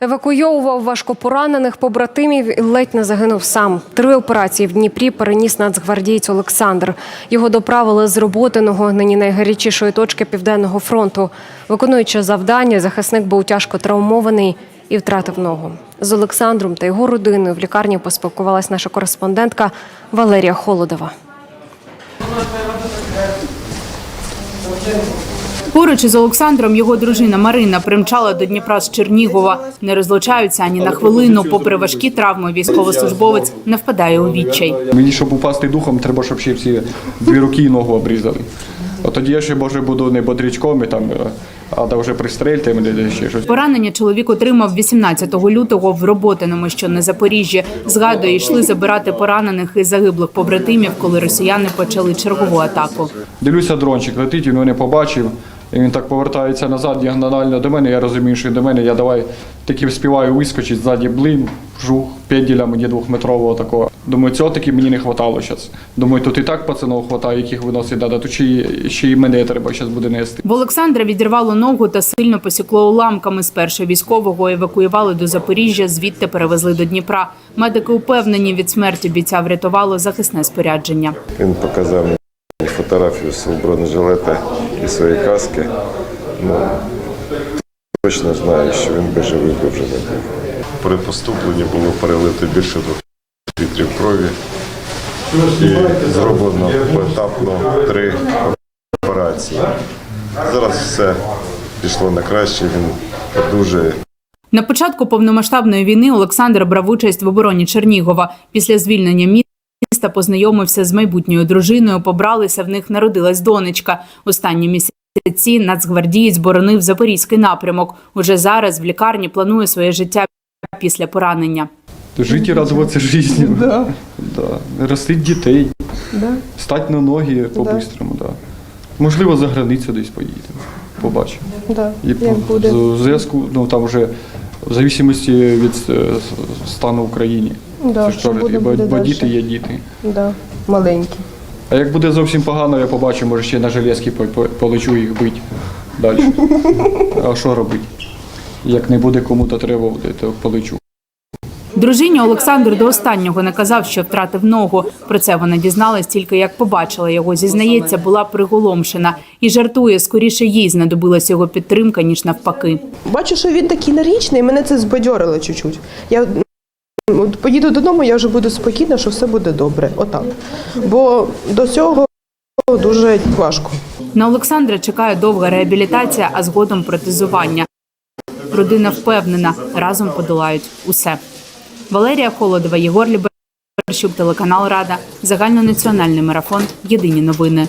Евакуйовував важкопоранених побратимів і ледь не загинув сам. Три операції в Дніпрі переніс нацгвардієць Олександр. Його доправили з роботиного, нині найгарячішої точки південного фронту. Виконуючи завдання, захисник був тяжко травмований і втратив ногу. З Олександром та його родиною в лікарні поспілкувалась наша кореспондентка Валерія Холодова. Поруч із Олександром його дружина Марина примчала до Дніпра з Чернігова. Не розлучаються ані на хвилину. Попри важкі травми, військовослужбовець не впадає у відчай. Мені, щоб упасти духом, треба, щоб ще всі дві руки і ногу обрізали. От тоді я ще може буду не бодрячком, і там, е, а да вже пристрельте мене ще щось. Поранення чоловік отримав 18 лютого в Роботиному, що на Запоріжжі. Згадує, йшли забирати поранених і загиблих побратимів, коли росіяни почали чергову атаку. Дивлюся, дрончик летить, він мене побачив. І він так повертається назад діагонально до мене. Я розумію, що до мене. Я давай таки вспіваю вискочити ззаді блин, жух, п'ять мені двохметрового такого. Думаю, цього таки мені не хватало зараз. Думаю, тут і так пацанов хватає, яких виносить дада, тут ще й, ще й мене треба зараз буде нести. В Олександра відірвало ногу та сильно посікло уламками. Спершу військового евакуювали до Запоріжжя, звідти перевезли до Дніпра. Медики упевнені, від смерті бійця врятувало захисне спорядження. Він показав фотографію свого бронежилета і своєї каски. Ну, точно знаю, що він би живий би вже не був. При поступленні було перелито більше двох літрів крові. І зроблено поетапно три операції. Зараз все пішло на краще, він одужає. На початку повномасштабної війни Олександр брав участь в обороні Чернігова. Після звільнення міста познайомився з майбутньою дружиною. Побралися в них народилась донечка. Останні місяці нацгвардієць боронив запорізький напрямок. Уже зараз в лікарні планує своє життя після поранення. Жити і радуватися житті. Да. Да. Ростить дітей. Да. Стать на ноги по-бистрому, да. Можливо, за границю десь поїдемо. Побачимо. Да. І Як по- буде. з- в зв'язку, ну там вже в зависимості від е, стану в країні. Да, що буде, і буде бо діти є діти. Да. Маленькі. А як буде зовсім погано, я побачу, може ще на железки по- по- полечу їх бити далі. А що робити? Як не буде кому то треба то полечу. Дружині Олександр до останнього не казав, що втратив ногу. Про це вона дізналась тільки як побачила його. Зізнається, була приголомшена і жартує, скоріше їй знадобилась його підтримка ніж навпаки. Бачу, що він такий нарічний, мене це збадьорило чуть-чуть. Я от поїду додому, я вже буду спокійна, що все буде добре. Отак. Бо до цього дуже важко. На Олександра чекає довга реабілітація, а згодом протезування. Родина впевнена, разом подолають усе. Валерія Холодова, Єгор Ліберщук, телеканал Рада, загальнонаціональний марафон. Єдині новини.